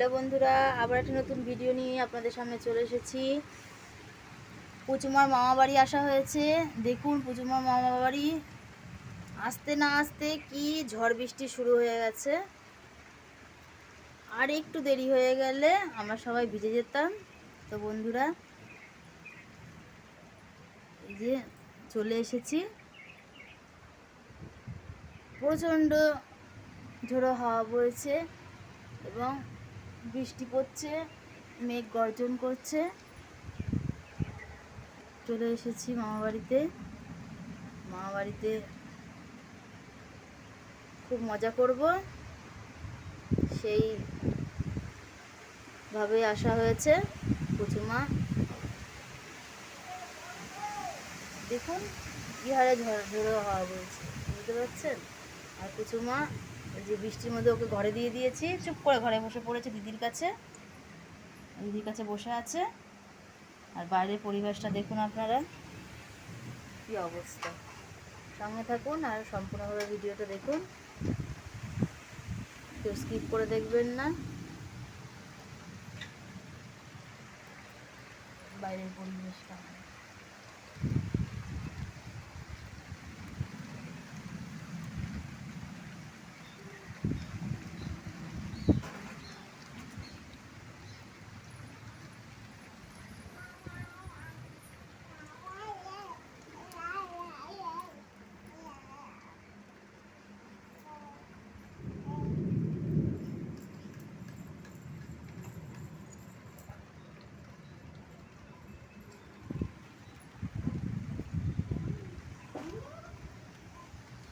Hello বন্ধুরা, আবার একটা নতুন ভিডিও নিয়ে আপনাদের সামনে চলে এসেছি। পুচুমার মামা বাড়ি আসা হয়েছে। দেখুন পুচুমার মামা বাড়ি। আসতে না আসতে কি ঝড় বৃষ্টি শুরু হয়ে গেছে। আর একটু দেরি হয়ে গেলে আমরা সবাই ভিজে যেতাম। তো বন্ধুরা যে চলে এসেছি। প্রচণ্ড ঝোড়ো হাওয়া বইছে এবং বৃষ্টি পড়ছে, মেঘ গর্জন করছে। চলে এসেছি মামা বাড়িতে মামা বাড়িতে খুব মজা করব। সেই ভাবে আসা হয়েছে কুচুমা দেখুন কি হারে ঝড় ঝোড়ো হাওয়া বইছে বুঝতে পারছেন আর কুচুমা যে বৃষ্টির মধ্যে ওকে ঘরে দিয়ে দিয়েছি, চুপ করে ঘরে বসে পড়েছে দিদির কাছে। দিদির কাছে বসে আছে। আর বাইরের পরিবেশটা দেখুন আপনারা। কি অবস্থা। সঙ্গে থাকুন আর সম্পূর্ণভাবে ভিডিওটা দেখুন। কেউ স্কিপ করে দেখবেন না। বাইরের পরিবেশটা।